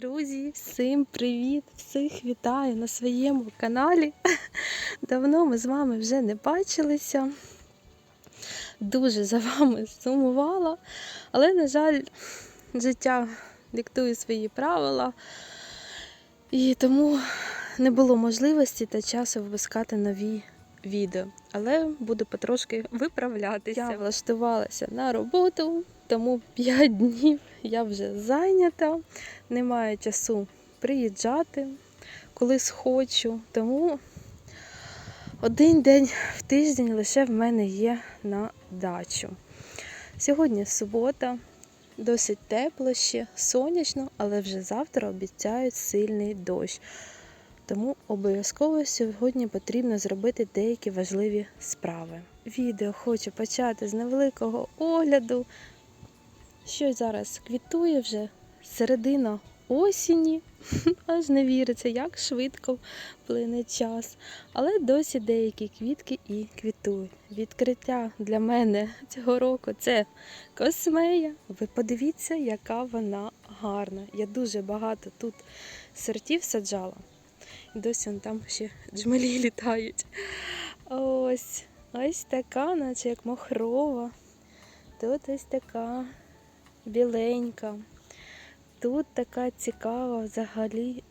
Друзі, всім привіт! Всіх вітаю на своєму каналі. Давно ми з вами вже не бачилися. Дуже за вами сумувала, але, на жаль, життя диктує свої правила, і тому не було можливості та часу випускати нові відео. Але буду потрошки виправлятися. Я влаштувалася на роботу, тому 5 днів я вже зайнята, не маю часу приїжджати, коли схочу. Тому один день в тиждень лише в мене є на дачу. Сьогодні субота, досить тепло ще, сонячно, але вже завтра обіцяють сильний дощ. Тому обов'язково сьогодні потрібно зробити деякі важливі справи. Відео хочу почати з невеликого огляду. Що зараз квітує вже середина осені, аж не віриться, як швидко плине час. Але досі деякі квітки і квітують. Відкриття для мене цього року це космея. Ви подивіться, яка вона гарна. Я дуже багато тут сортів саджала. Досі вон там ще джмелі літають. Ось, ось така, наче як махрова. Тут ось така біленька. Тут така цікава взагалі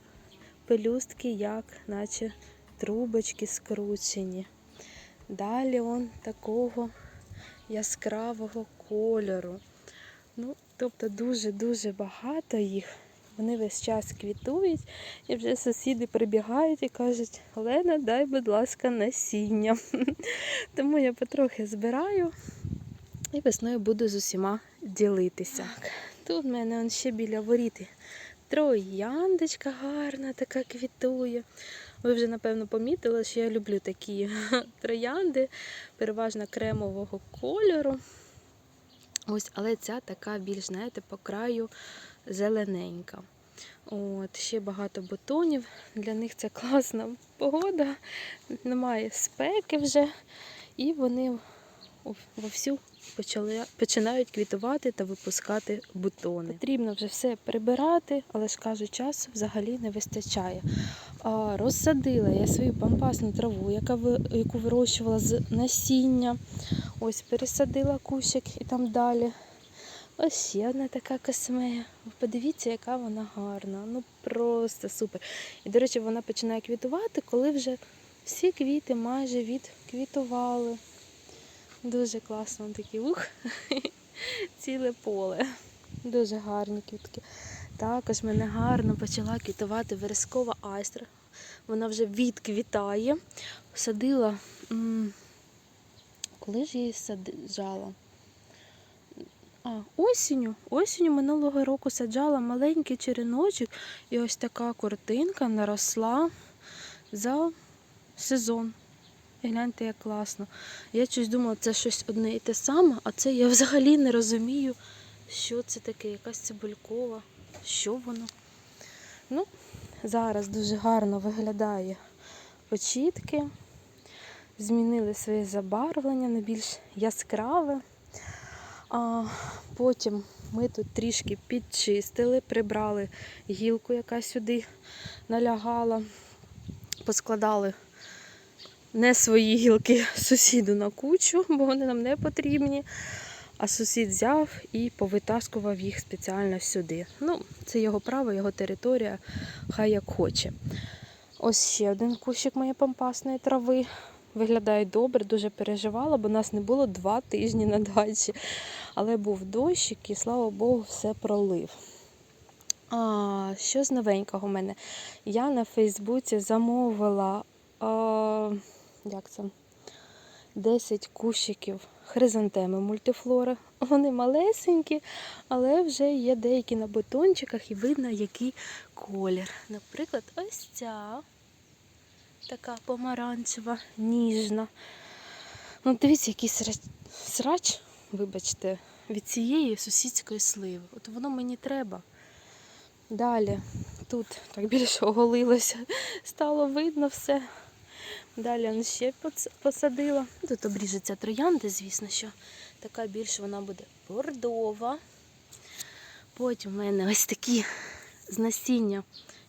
пелюстки, як наче трубочки скручені. Далі он такого яскравого кольору. Ну, тобто дуже-дуже багато їх. Вони весь час квітують, і вже сусіди прибігають і кажуть, Олена, дай, будь ласка, насіння. Тому я потрохи збираю і весною буду з усіма ділитися. Так, тут в мене он ще біля воріти трояндочка гарна, така квітує. Ви вже, напевно, помітили, що я люблю такі троянди, переважно кремового кольору. Ось, але ця така більш, знаєте, по краю зелененька. От, Ще багато бутонів. Для них це класна погода, немає спеки вже, і вони вовсю почали, починають квітувати та випускати бутони. Потрібно вже все прибирати, але ж кажу, часу взагалі не вистачає. А, розсадила я свою пампасну траву, яка, яку вирощувала з насіння. Ось пересадила кущик і там далі. Ось ще одна така космея. Подивіться, яка вона гарна. Ну просто супер. І, до речі, вона починає квітувати, коли вже всі квіти майже відквітували. Дуже класно такі ух, ціле поле. Дуже гарні квітки. Також мене гарно почала квітувати верескова айстра. Вона вже відквітає. Садила. Коли ж її саджала? Осінню. Осінню минулого року саджала маленький череночок, і ось така картинка наросла за сезон. І гляньте, як класно. Я щось думала, це щось одне і те саме, а це я взагалі не розумію, що це таке, якась цибулькова, що воно. Ну, зараз дуже гарно виглядає почітки. Змінили своє забарвлення на більш яскраве. А потім ми тут трішки підчистили, прибрали гілку, яка сюди налягала, поскладали не свої гілки сусіду на кучу, бо вони нам не потрібні. А сусід взяв і повитаскував їх спеціально сюди. Ну, це його право, його територія, хай як хоче. Ось ще один кущик моєї пампасної трави. Виглядає добре, дуже переживала, бо нас не було два тижні на дачі. Але був дощик і, слава Богу, все пролив. А, що з новенького в мене? Я на Фейсбуці замовила а, як це? 10 кущиків хризантеми мультифлори. Вони малесенькі, але вже є деякі на бутончиках і видно, який колір. Наприклад, ось ця така помаранчева, ніжна. Ну, дивіться, який срач, вибачте, від цієї сусідської сливи. От воно мені треба. Далі тут так більше оголилося, стало видно все. Далі он ще посадила. Тут обріжеться троянди, звісно, що така більш вона буде бордова. Потім в мене ось такі з насіння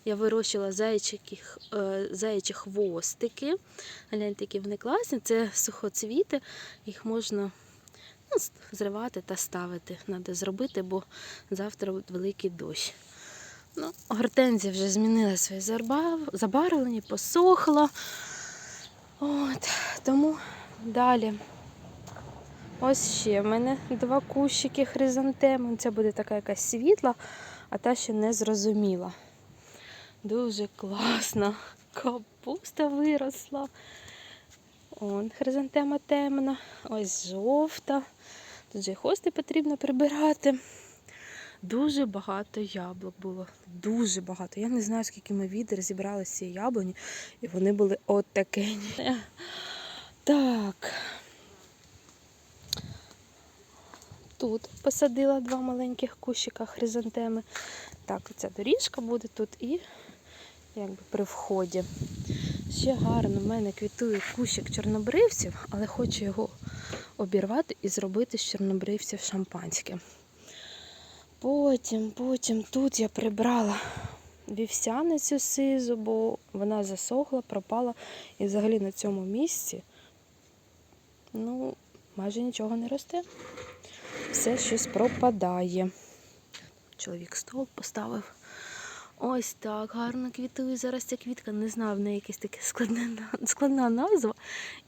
я вирощила зайчики, е, заячі хвостики. Гляньте, які вони класні. Це сухоцвіти, їх можна ну, зривати та ставити. Треба зробити, бо завтра великий дощ. Ну, гортензія вже змінила своє забарвлення, посохла. От, тому далі. Ось ще в мене два кущики хризантеми. Це буде така якась світла, а та ще не зрозуміла. Дуже класна. Капуста виросла. Он хризантема темна, ось жовта. Тут же хости потрібно прибирати. Дуже багато яблук було. Дуже багато. Я не знаю, скільки ми відер зібрали з цієї яблуні, і вони були от. Так. Тут посадила два маленьких кущика хризантеми. Так, оця доріжка буде тут і якби при вході. Ще гарно в мене квітує кущик чорнобривців, але хочу його обірвати і зробити з чорнобривців шампанське. Потім, потім тут я прибрала вівсяницю сизу, бо вона засохла, пропала. І взагалі на цьому місці ну, майже нічого не росте. Все щось пропадає. Чоловік стол поставив. Ось так, гарно квітує. Зараз ця квітка, не знаю, в неї якась така складна, складна назва.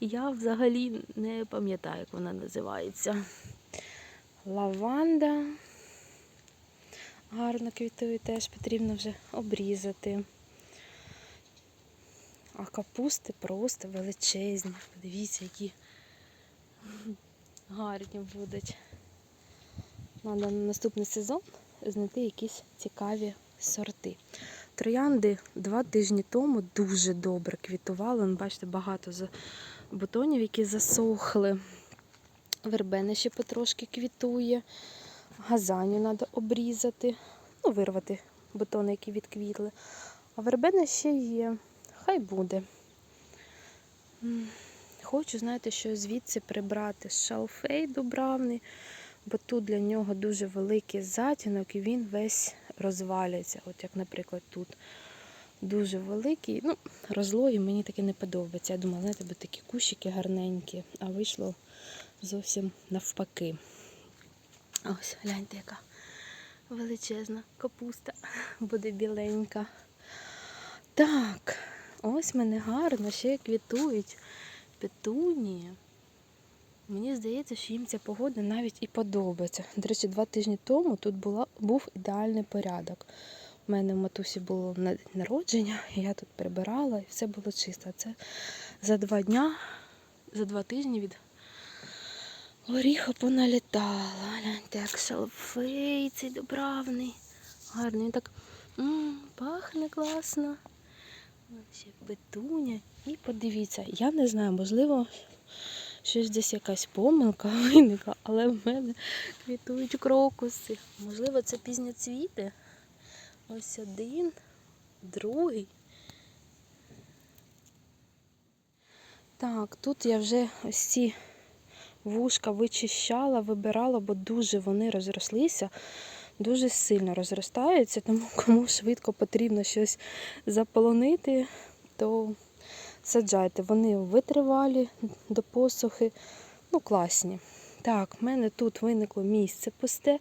Я взагалі не пам'ятаю, як вона називається. Лаванда. Гарно квітує, теж потрібно вже обрізати. А капусти просто величезні. Подивіться, які гарні будуть. Треба на наступний сезон знайти якісь цікаві сорти. Троянди два тижні тому дуже добре квітували. Вон, Бачите, багато бутонів, які засохли. Вербена ще потрошки квітує. Газаню треба обрізати, ну, вирвати бутони, які відквітли. А вербена ще є. Хай буде. Хочу, знаєте, що звідси прибрати шалфей дубравний, бо тут для нього дуже великий затінок і він весь розвалюється. От як, наприклад, тут дуже великий. Ну, розлогі мені таке не подобається. Я думала, знаєте, бо такі кущики гарненькі, а вийшло зовсім навпаки. Ось, гляньте, яка величезна капуста буде біленька. Так, ось мене гарно, ще квітують петунії. Мені здається, що їм ця погода навіть і подобається. До речі, два тижні тому тут була, був ідеальний порядок. У мене в матусі було на день народження, я тут прибирала, і все було чисто. Це за два дня, за два тижні від горіха поналітала. Гляньте, як шалфей цей добравний. Гарний. Він так м, пахне класно. Ще петуня. І подивіться, я не знаю, можливо, щось десь якась помилка виникла, але в мене квітують крокуси. Можливо, це пізноцвіти. Ось один, другий. Так, тут я вже ось ці вушка вичищала, вибирала, бо дуже вони розрослися, дуже сильно розростаються, тому кому швидко потрібно щось заполонити, то саджайте. Вони витривалі до посухи, ну класні. Так, в мене тут виникло місце пусте.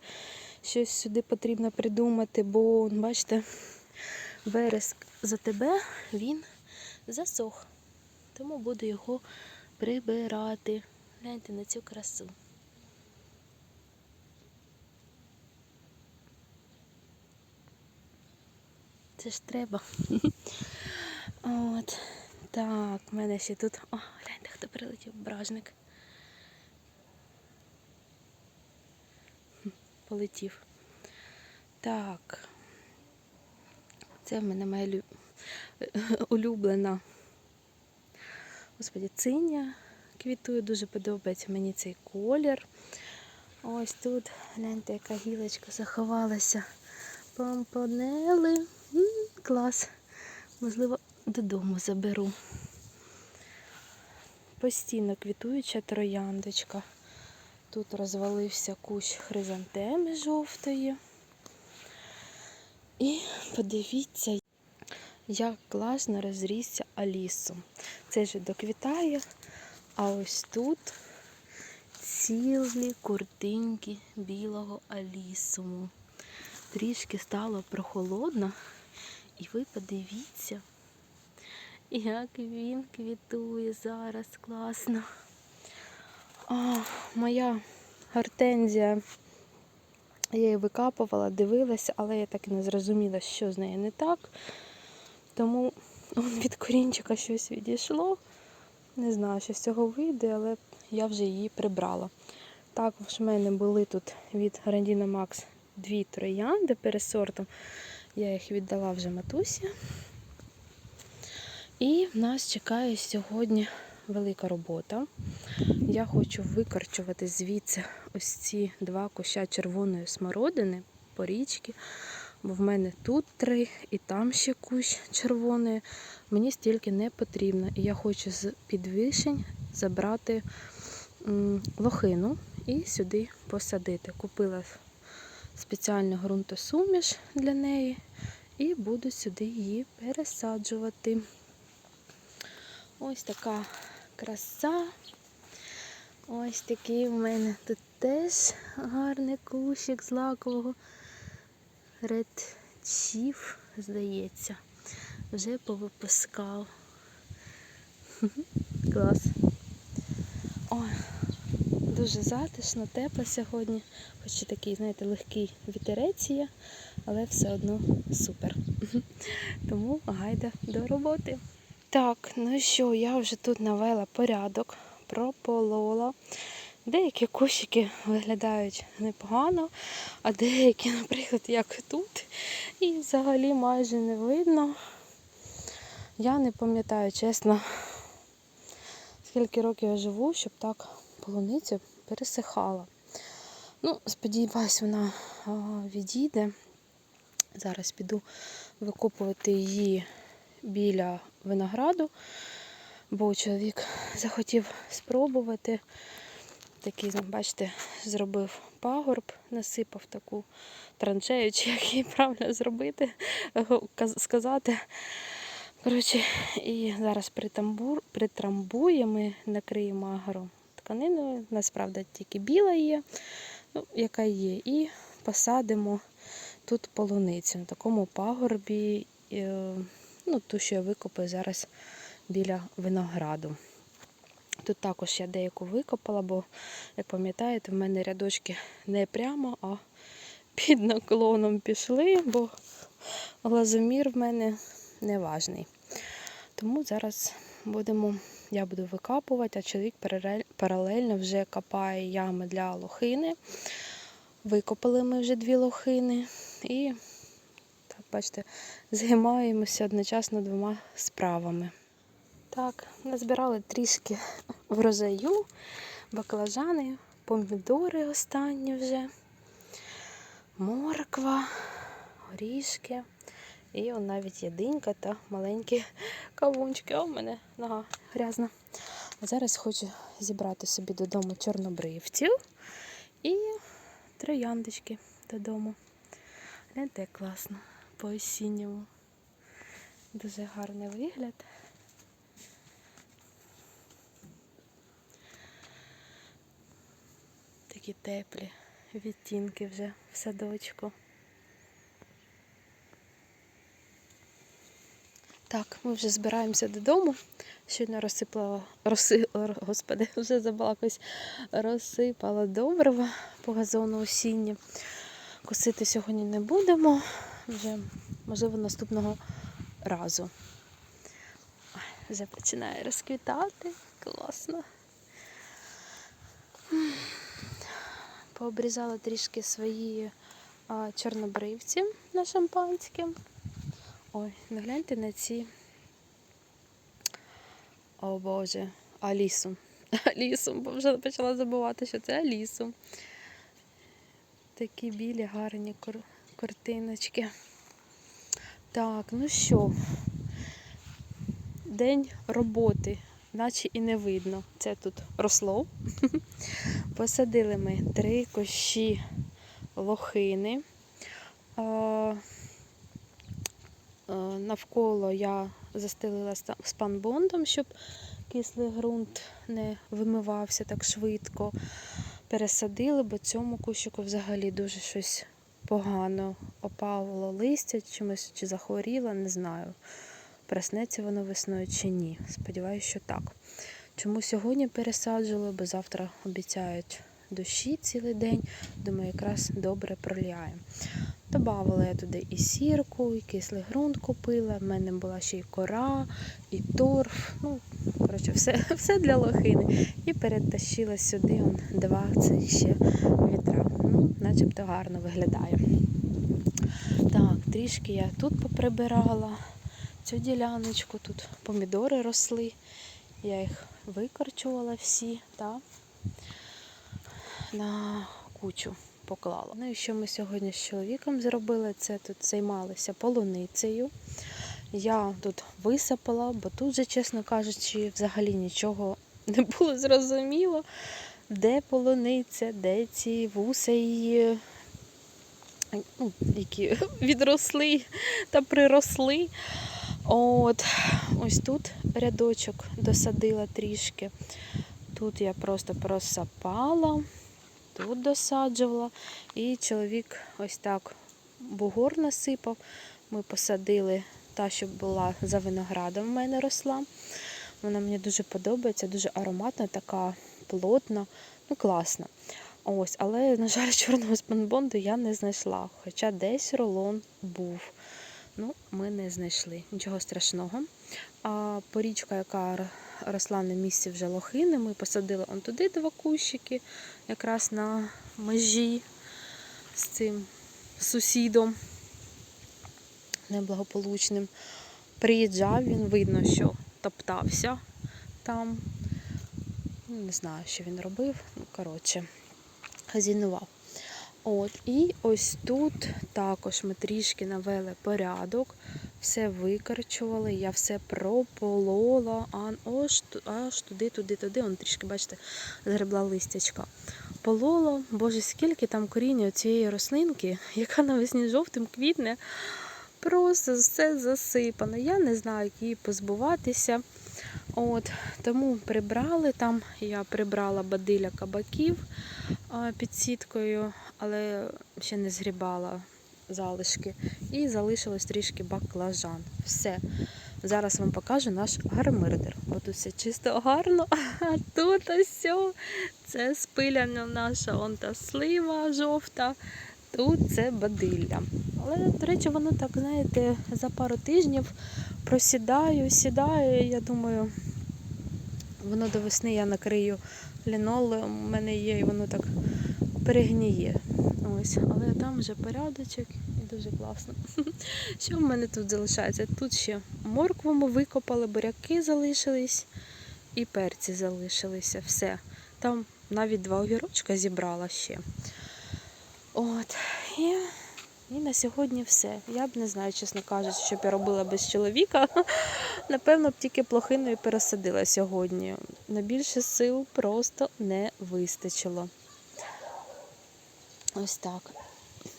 Щось сюди потрібно придумати, бо, бачите, вереск за тебе він засох. Тому буду його прибирати. Гляньте на цю красу. Це ж треба. От. Так, в мене ще тут. О, гляньте, хто прилетів, бражник. Полетів. Так. Це в мене моя лю- улюблена. Господі, циня квітує, дуже подобається мені цей колір. Ось тут, гляньте, яка гілочка заховалася. Помпонели. М, Клас. Можливо, додому заберу. Постійно квітуюча трояндочка. Тут розвалився кущ хризантеми жовтої. І подивіться, як класно розрісся Алісу. Це вже доквітає, а ось тут цілі куртинки білого алісуму. Трішки стало прохолодно, і ви подивіться, як він квітує зараз класно. А, моя гортензія, я її викапувала, дивилася, але я так і не зрозуміла, що з нею не так. Тому он від корінчика щось відійшло. Не знаю, що з цього вийде, але я вже її прибрала. Також в мене були тут від Грандіна Макс дві троянди пересортом. Я їх віддала вже матусі. І в нас чекає сьогодні велика робота. Я хочу викорчувати звідси ось ці два куща червоної смородини по річці, бо в мене тут три і там ще кущ червоної. Мені стільки не потрібно. І я хочу з підвищень забрати лохину і сюди посадити. Купила спеціальну ґрунтосуміш для неї і буду сюди її пересаджувати. Ось така краса. Ось такий в мене тут теж гарний кущик з лакового. Ред Чіф, здається, вже повипускав. Клас. Ой, дуже затишно, тепло сьогодні. Хоч і такий, знаєте, легкий вітерець є, але все одно супер. Тому гайда до роботи. Так, ну що, я вже тут навела порядок, прополола. Деякі кущики виглядають непогано, а деякі, наприклад, як тут, і взагалі майже не видно. Я не пам'ятаю, чесно, скільки років я живу, щоб так полуниця пересихала. Ну, сподіваюсь, вона відійде. Зараз піду викопувати її біля винограду, бо чоловік захотів спробувати. Такий, бачите, зробив пагорб, насипав таку траншею, чи як її правильно зробити, сказати. Коротше, і зараз притамбур, притрамбуємо, накриємо агро тканиною. Насправді тільки біла є, ну, яка є, і посадимо тут полуницю на такому пагорбі, ну, ту, що я викопаю зараз біля винограду. Тут також я деяку викопала, бо, як пам'ятаєте, в мене рядочки не прямо, а під наклоном пішли, бо глазомір в мене неважний. Тому зараз будемо, я буду викапувати, а чоловік паралельно вже копає ями для лохини. Викопали ми вже дві лохини і, бачите, займаємося одночасно двома справами. Так, назбирали трішки врожаю, баклажани, помідори останні вже, морква, горішки. І он навіть єдинка та маленькі кавунчики. О, в мене нога грязна. А зараз хочу зібрати собі додому чорнобривців і трояндочки додому. Гляньте, як класно по осінньому. Дуже гарний вигляд. Такі теплі відтінки вже в садочку. Так, ми вже збираємося додому. Щойно розсипала, роси, господи, вже забалакось, розсипала добрива по газону осінні. Косити сьогодні не будемо, вже, можливо, наступного разу. Вже починає розквітати. Класно. Пообрізала трішки свої а, чорнобривці на шампанське. Ой, нагляньте на ці. О Боже, Алісу. Алісу, бо вже почала забувати, що це Алісу. Такі білі гарні картиночки. Так, ну що, день роботи, наче і не видно. Це тут росло. Посадили ми три кощі лохини. навколо я застелила спанбондом, щоб кислий ґрунт не вимивався так швидко. Пересадили, бо цьому кущику взагалі дуже щось погано опавило листя, чимось чи захворіло, не знаю. Проснеться воно весною чи ні. Сподіваюся, що так. Чому сьогодні пересаджувала, бо завтра обіцяють дощі цілий день. Думаю, якраз добре проляє. Добавила я туди і сірку, і кислий ґрунт купила. В мене була ще й кора, і торф. Ну, коротше, все, все для лохини. І перетащила сюди он, два цих ще вітра. Начебто гарно виглядає. Так, трішки я тут поприбирала цю діляночку, тут помідори росли. Я їх викорчувала всі, та на кучу поклала. Ну і що ми сьогодні з чоловіком зробили? Це тут займалися полуницею. Я тут висипала, бо тут же, чесно кажучи, взагалі нічого не було зрозуміло, де полуниця, де ці вуса її, ну, які відросли та приросли. От, ось тут рядочок досадила трішки. Тут я просто просапала, тут досаджувала. І чоловік ось так бугор насипав. Ми посадили та, що була за виноградом в мене росла. Вона мені дуже подобається, дуже ароматна, така плотна, ну класна. Ось, але, на жаль, чорного спанбонду я не знайшла. Хоча десь рулон був. Ну, ми не знайшли нічого страшного. А порічка, яка росла на місці вже лохини, ми посадили он туди два кущики, якраз на межі з цим сусідом неблагополучним. Приїжджав він, видно, що топтався там. Ну, Не знаю, що він робив. Ну, коротше, хазінував. От, і ось тут також ми трішки навели порядок, все викорчували, я все прополола, а аж, аж туди, туди, туди. Он трішки, бачите, згребла листячка. Полола, боже, скільки там коріння цієї рослинки, яка навесні жовтим квітне, просто все засипано. Я не знаю, як її позбуватися. От, тому прибрали там, я прибрала бадиля кабаків під сіткою, але ще не згрібала залишки. І залишилось трішки баклажан. Все. Зараз вам покажу наш гармирдер. Бо тут все чисто гарно, а тут ось це спиляна наша он та слива жовта. Тут це бадилля. Але, до речі, воно так, знаєте, за пару тижнів просідаю, сідаю. і Я думаю, воно до весни я накрию лінолеум, у мене є, і воно так перегніє. Ось, але там вже порядочок і дуже класно. Що в мене тут залишається? Тут ще моркву ми викопали, буряки залишились і перці залишилися. Все. Там навіть два огірочка зібрала ще. От. І, і на сьогодні все. Я б не знаю, чесно кажучи, що б я робила без чоловіка. Напевно, б тільки плохиною пересадила сьогодні. На більше сил просто не вистачило. Ось так.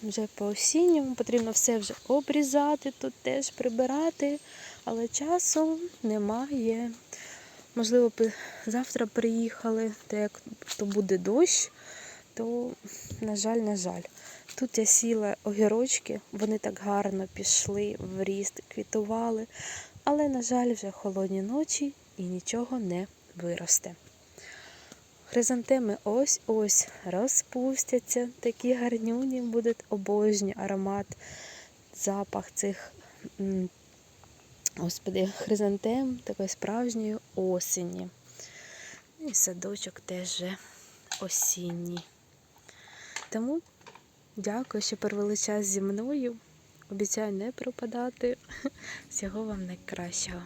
Вже по осінньому потрібно все вже обрізати, тут теж прибирати, але часу немає. Можливо, завтра приїхали, то як то буде дощ, то, на жаль, на жаль. Тут я сіла огірочки, вони так гарно пішли в ріст, квітували, але, на жаль, вже холодні ночі і нічого не виросте. Хризантеми ось-ось розпустяться, такі гарнюні будуть обожні аромат, запах цих господи, хризантем такої справжньої осені. І садочок теж осінній. Тому дякую, що провели час зі мною. Обіцяю не пропадати. Всього вам найкращого.